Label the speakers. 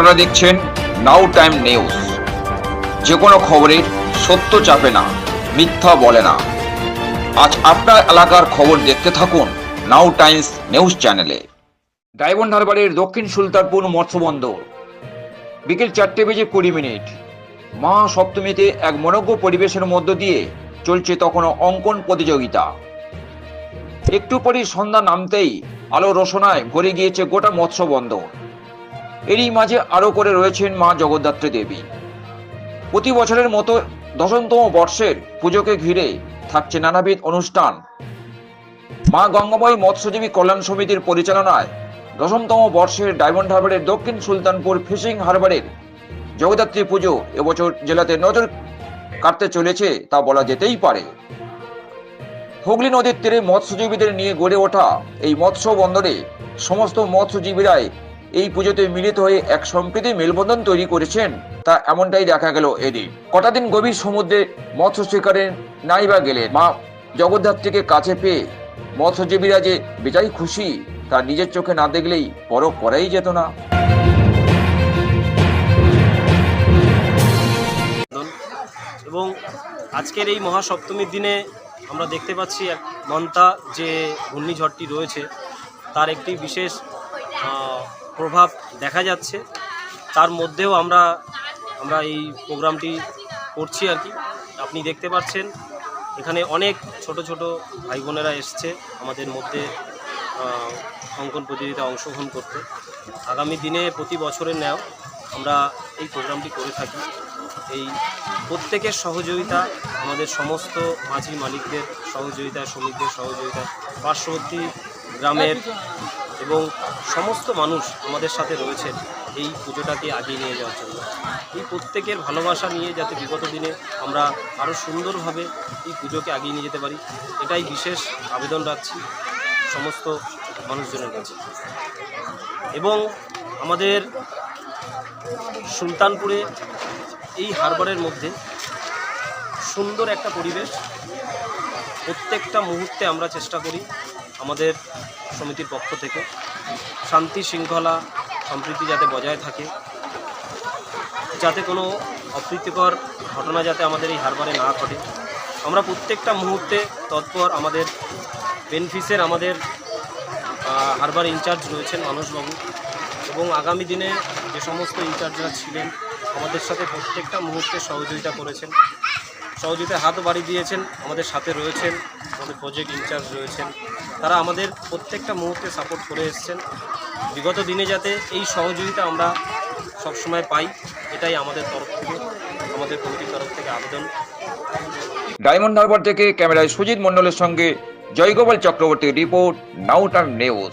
Speaker 1: আপনারা দেখছেন নাও time news যে কোনো খবরের সত্য চাপে না, মিথ্যা বলে না। আজ আপনার এলাকার খবর দেখতে থাকুন নাও টাইমস নিউজ চ্যানেলে ডায়মন্ড হারবারের দক্ষিণ সুলতানপুর মৎস্য বন্দর বিকেল চারটে বেজে কুড়ি মিনিট। মা সপ্তমীতে এক মনোজ্ঞ পরিবেশের মধ্য দিয়ে চলছে তখনও অঙ্কন প্রতিযোগিতা। একটু পরই সন্ধ্যা নামতেই আলো রোশনায় ভরে গিয়েছে গোটা মৎস্য বন্দর এরই মাঝে আরও করে রয়েছেন মা জগদ্ধাত্রী দেবী। প্রতি বছরের মতো দশমতম বর্ষের পুজোকে ঘিরে থাকছে নানাবিধ অনুষ্ঠান। মা গঙ্গাময়ী মৎস্যজীবী কল্যাণ সমিতির পরিচালনায় দশমতম বর্ষের ডায়মন্ড হারবারের দক্ষিণ সুলতানপুর ফিশিং হারবারের জগদ্ধাত্রী পুজো এবছর জেলাতে নজর কাটতে চলেছে তা বলা যেতেই পারে। হুগলি নদীর তীরে মৎস্যজীবীদের নিয়ে গড়ে ওঠা এই মৎস্য বন্দরে সমস্ত মৎস্যজীবীরাই এই পুজোতে মিলিত হয়ে এক সম্প্রীতি মেলবন্ধন তৈরি করেছেন। তা এমনটাই দেখা গেল এদিন। কটা দিন গভীর সমুদ্রে মৎস্য শিকারে নাই বা গেলেন। মা জগদ্ধাত্রীকে কাছে পেয়ে মৎস্যজীবীরা যে বেজাই খুশি, তা নিজের চোখে না দেখলেই পরখ করাই যেত না।
Speaker 2: এবং আজকের এই মহাসপ্তমীর দিনে আমরা দেখতে পাচ্ছি এক মন্তা যে ঘূর্ণিঝড়টি রয়েছে। তার একটি বিশেষ প্রভাব দেখা যাচ্ছে। তার মধ্যেও আমরা আমরা এই প্রোগ্রামটি করছি আর কি। আপনি দেখতে পাচ্ছেন, এখানে অনেক ছোট ছোট ভাই বোনেরা এসছে আমাদের মধ্যে অঙ্কন প্রতিযোগিতায় অংশগ্রহণ করতে। আগামী দিনে প্রতি বছরের ন্যায় আমরা এই প্রোগ্রামটি করে থাকি। এই প্রত্যেকের সহযোগিতা, আমাদের সমস্ত মাঝি মালিকদের সহযোগিতা, শ্রমিকদের সহযোগিতা, পার্শ্ববর্তী গ্রামের এবং সমস্ত মানুষ আমাদের সাথে রয়েছেন এই পুজোটাকে আগিয়ে নিয়ে যাওয়ার জন্য। এই প্রত্যেকের ভালোবাসা নিয়ে যাতে বিগত দিনে আমরা আরও সুন্দরভাবে এই পুজোকে আগিয়ে নিয়ে যেতে পারি, এটাই বিশেষ আবেদন রাখছি সমস্ত মানুষজনের কাছে। এবং আমাদের সুলতানপুরে এই হারবারের মধ্যে সুন্দর একটা পরিবেশ প্রত্যেকটা মুহূর্তে আমরা চেষ্টা করি আমাদের সমিতির পক্ষ থেকে শান্তি শৃঙ্খলা সম্প্রীতি যাতে বজায় থাকে, যাতে কোনো অপ্রীতিকর ঘটনা যাতে আমাদের এই হারবারে না ঘটে। আমরা প্রত্যেকটা মুহূর্তে তৎপর আমাদের বেনফিসের আমাদের হারবার ইনচার্জ রয়েছেন মানসবাবু এবং আগামী দিনে যে সমস্ত ইনচার্জরা ছিলেন, আমাদের সাথে প্রত্যেকটা মুহূর্তে সহযোগিতা করেছেন। সহযোগিতায় হাত বাড়ি দিয়েছেন, আমাদের সাথে রয়েছেন, আমাদের প্রজেক্ট ইনচার্জ রয়েছেন। তারা আমাদের প্রত্যেকটা মুহূর্তে সাপোর্ট করে এসছেন। বিগত দিনে যাতে এই সহযোগিতা আমরা সবসময় পাই, এটাই আমাদের তরফ থেকে, আমাদের কমিটির তরফ থেকে আবেদন।
Speaker 1: ডায়মন্ড হারবার থেকে ক্যামেরায় সুজিত মণ্ডলের সঙ্গে জয়গোপাল চক্রবর্তীর রিপোর্ট, নাউটার নিউজ।